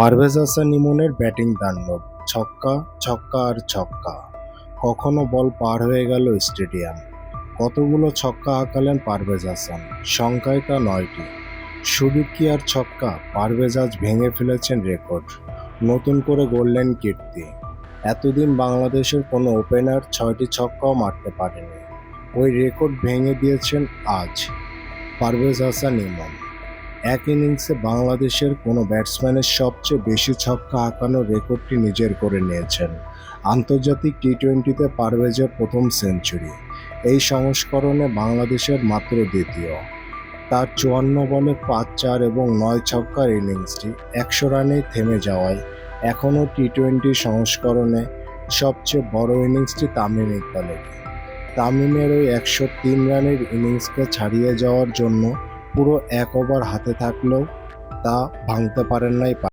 পারভেজ হাসান ইমনের ব্যাটিং তাণ্ডব, ছক্কা ছক্কা আর ছক্কা। কখনো বল পার হয়ে গেল স্টেডিয়াম। কতগুলো ছক্কা হাঁকালেন পারভেজ হাসান? সংখ্যায় তা নয়টি। শুধু কি আর ছক্কা? পারভেজ আজ ভেঙে ফেলেছেন রেকর্ড। নতুন করে গড়লেন কীর্তি। এতদিন বাংলাদেশের কোনো ওপেনার ছয়টি ছক্কাও মারতে পারেনি। ওই রেকর্ড ভেঙে দিয়েছেন আজ পারভেজ হাসান ইমন। এক ইনিংসে বাংলাদেশের কোনো ব্যাটসম্যানের সবচেয়ে বেশি ছক্কা আঁকানোর রেকর্ডটি নিজের করে নিয়েছেন। আন্তর্জাতিক টি টোয়েন্টিতে পারভেজের প্রথম সেঞ্চুরি। এই সংস্করণে বাংলাদেশের মাত্র দ্বিতীয়। তার চুয়ান্ন বলে পাঁচ চার এবং নয় ছক্কার ইনিংসটি একশো রানেই থেমে যাওয়ায় এখনও টি টোয়েন্টি সংস্করণে সবচেয়ে বড় ইনিংসটি তামিম ইকবালের তামিমের ওই একশো তিন রানের ইনিংসকে ছাড়িয়ে যাওয়ার জন্য পুরো এক ওভার হাতে থাকলেও তা ভাঙতে পারেন নাই